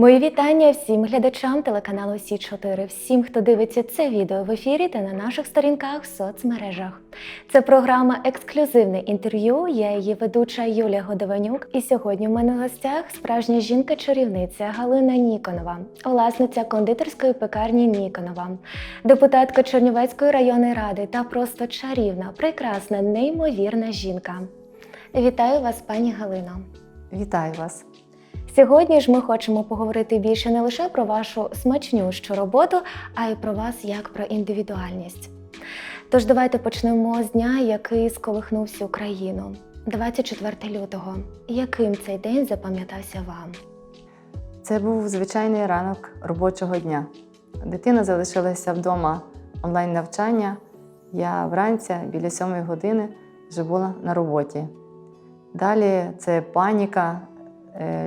Мої вітання всім глядачам телеканалу Сі 4 всім, хто дивиться це відео в ефірі та на наших сторінках в соцмережах. Це програма Ексклюзивне інтерв'ю. Я її ведуча Юлія Годованюк. І сьогодні в мене в гостях справжня жінка-чарівниця Галина Ніконова, власниця кондитерської пекарні Ніконова, депутатка Чернівецької районної ради та просто чарівна, прекрасна, неймовірна жінка. Вітаю вас, пані Галино. Вітаю вас. Сьогодні ж ми хочемо поговорити більше не лише про вашу смачнющу роботу, а й про вас як про індивідуальність. Тож давайте почнемо з дня, який сколихнув всю країну. 24 лютого. Яким цей день запам'ятався вам? Це був звичайний ранок робочого дня. Дитина залишилася вдома онлайн-навчання. Я вранці біля 7 години вже була на роботі. Далі це паніка,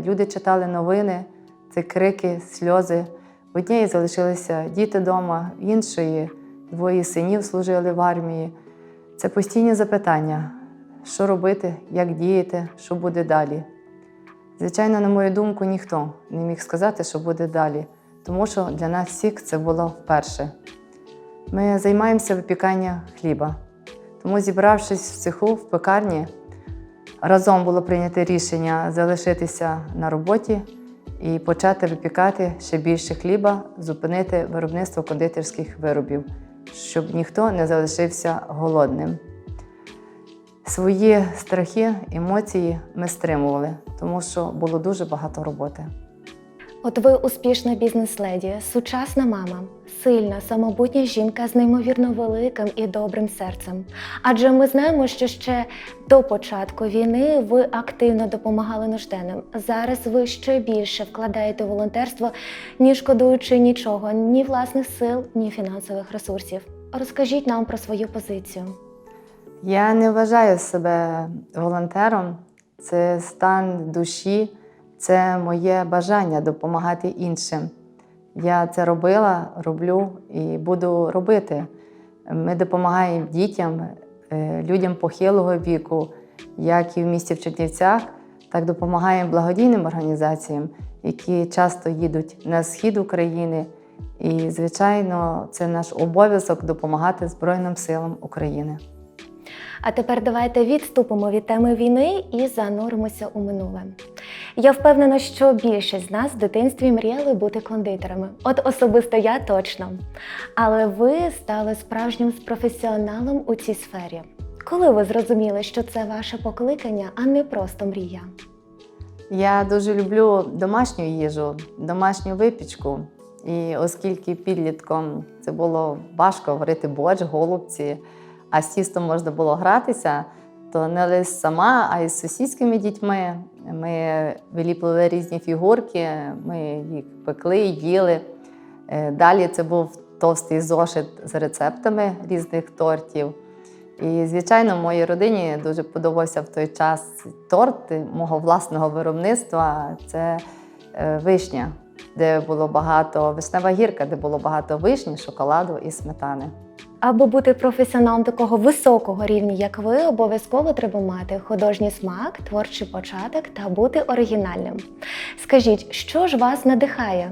люди читали новини, це крики, сльози. В однієї залишилися діти вдома, в іншої двоє синів служили в армії. Це постійні запитання, що робити, як діяти, що буде далі. Звичайно, на мою думку, ніхто не міг сказати, що буде далі, тому що для нас всіх це було вперше. Ми займаємося випіканням хліба. Тому, зібравшись в цеху в пекарні, разом було прийнято рішення залишитися на роботі і почати випікати ще більше хліба, зупинити виробництво кондитерських виробів, щоб ніхто не залишився голодним. Свої страхи, емоції ми стримували, тому що було дуже багато роботи. От ви успішна бізнес-леді, сучасна мама, сильна, самобутня жінка з неймовірно великим і добрим серцем. Адже ми знаємо, що ще до початку війни ви активно допомагали нужденним. Зараз ви ще більше вкладаєте волонтерство, ні шкодуючи нічого, ні власних сил, ні фінансових ресурсів. Розкажіть нам про свою позицію. Я не вважаю себе волонтером, це стан душі, це моє бажання допомагати іншим. Я це робила, роблю і буду робити. Ми допомагаємо дітям, е, людям похилого віку, як і в місті в Чернівцях, так допомагаємо благодійним організаціям, які часто їдуть на схід України. І, звичайно, це наш обов'язок допомагати Збройним силам України. А тепер давайте відступимо від теми війни і зануримося у минуле. Я впевнена, що більшість з нас в дитинстві мріяли бути кондитерами. От особисто я точно. Але ви стали справжнім професіоналом у цій сфері. Коли ви зрозуміли, що це ваше покликання, а не просто мрія? Я дуже люблю домашню їжу, домашню випічку. І оскільки підлітком це було важко варити борщ, голубці, а з тістом можна було гратися, то не лише сама, а й з сусідськими дітьми. Ми виліплювали різні фігурки, ми їх пекли, їли. Е, Далі це був товстий зошит з рецептами різних тортів. І, звичайно, моїй родині дуже подобався в той час торт мого власного виробництва. Це е, вишня, де було багато вишнева гірка, де було багато вишні, шоколаду і сметани. Аби бути професіоналом такого високого рівня, як ви, обов'язково треба мати художній смак, творчий початок та бути оригінальним. Скажіть, що ж вас надихає?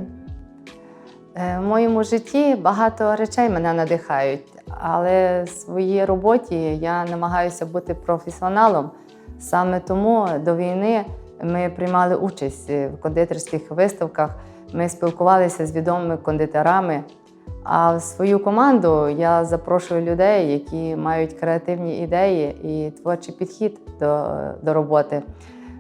Е, В моєму житті багато речей мене надихають, але в своїй роботі я намагаюся бути професіоналом. Саме тому до війни ми приймали участь в кондитерських виставках, ми спілкувалися з відомими кондитерами. А в свою команду я запрошую людей, які мають креативні ідеї і творчий підхід до, до роботи.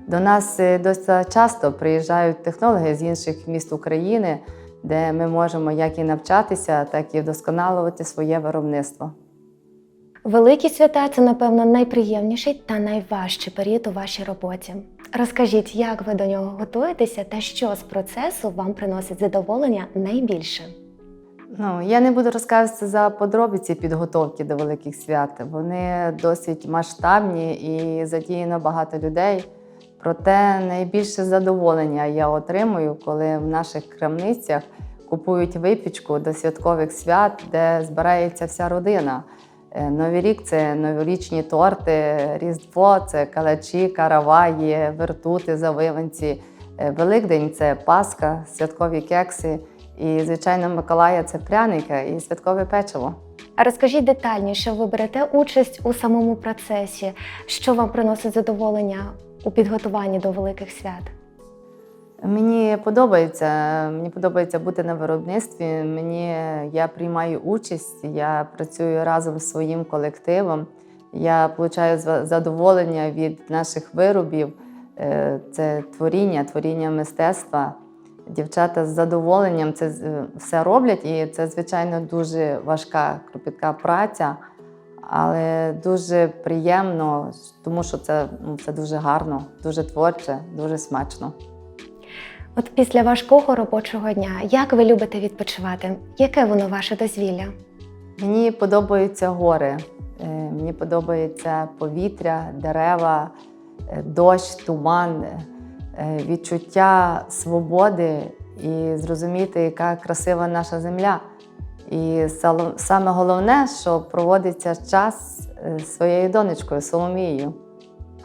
До нас е, досить часто приїжджають технологи з інших міст України, де ми можемо як і навчатися, так і вдосконалювати своє виробництво. Великі свята це, напевно, найприємніший та найважчий період у вашій роботі. Розкажіть, як ви до нього готуєтеся та що з процесу вам приносить задоволення найбільше? Ну, я не буду розказувати за подробиці підготовки до великих свят. Вони досить масштабні і задіяно багато людей. Проте найбільше задоволення я отримую, коли в наших крамницях купують випічку до святкових свят, де збирається вся родина. Е, Новий рік це новорічні торти, Різдво це калачі, караваї, вертути, завиванці. Е, Великдень це Пасха, святкові кекси. І, звичайно, Миколая це пряники і святкове печиво. А розкажіть детальніше, ви берете участь у самому процесі, що вам приносить задоволення у підготуванні до великих свят? Мені подобається. Мені подобається бути на виробництві. Мені я приймаю участь, я працюю разом з своїм колективом. Я отримую задоволення від наших виробів. Е, Це творіння, творіння мистецтва. Дівчата з задоволенням це все роблять, і це, звичайно, дуже важка, кропітка праця, але дуже приємно, тому що це, ну, це дуже гарно, дуже творче, дуже смачно. От після важкого робочого дня, як ви любите відпочивати? Яке воно ваше дозвілля? Мені подобаються гори, е, мені подобається повітря, дерева, е, дощ, туман, е, відчуття свободи і зрозуміти, яка красива наша земля. І саме головне, що проводиться час е, своєю донечкою Соломією.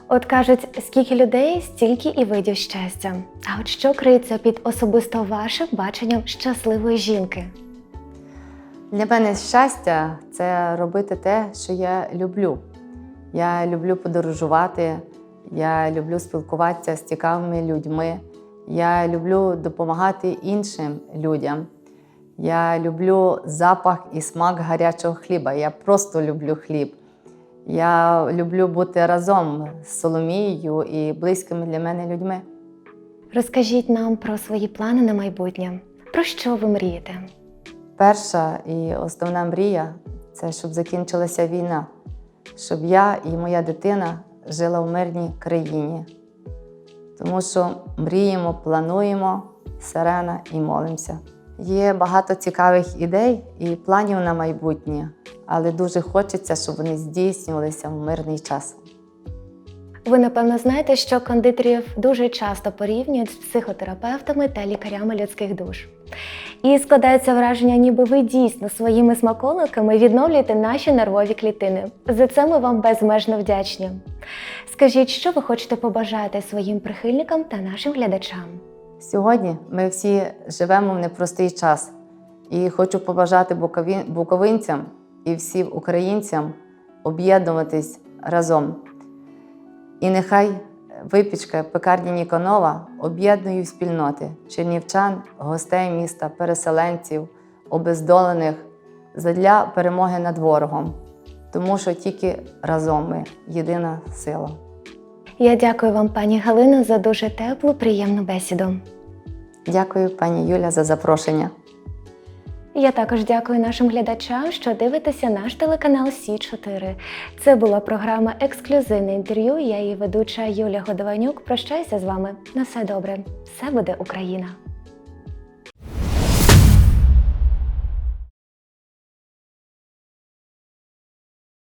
От кажуть, скільки людей, стільки і видів щастя. А от що криється під особисто вашим баченням щасливої жінки? Для мене щастя це робити те, що я люблю. Я люблю подорожувати, я люблю спілкуватися з цікавими людьми. Я люблю допомагати іншим людям. Я люблю запах і смак гарячого хліба. Я просто люблю хліб. Я люблю бути разом з Соломією і близькими для мене людьми. Розкажіть нам про свої плани на майбутнє. Про що ви мрієте? Перша і основна мрія це щоб закінчилася війна, щоб я і моя дитина жила в мирній країні. Тому що мріємо, плануємо, сирена і молимося. Є багато цікавих ідей і планів на майбутнє, але дуже хочеться, щоб вони здійснювалися в мирний час. Ви напевно знаєте, що кондитерів дуже часто порівнюють з психотерапевтами та лікарями людських душ. І складається враження, ніби ви дійсно своїми смаколиками відновлюєте наші нервові клітини. За це ми вам безмежно вдячні. Скажіть, що ви хочете побажати своїм прихильникам та нашим глядачам? Сьогодні ми всі живемо в непростий час, і хочу побажати буковинцям і всім українцям об'єднуватись разом. І нехай випічка пекарні Ніконова об'єднує спільноти чернівчан, гостей міста, переселенців, обездолених задля перемоги над ворогом, тому що тільки разом ми єдина сила. Я дякую вам, пані Галино, за дуже теплу, приємну бесіду. Дякую, пані Юля, за запрошення. Я також дякую нашим глядачам, що дивитеся наш телеканал Сі 4 Це була програма Ексклюзивне інтерв'ю. Я її ведуча Юлія Годованюк. Прощаюся з вами. На все добре. Все буде Україна!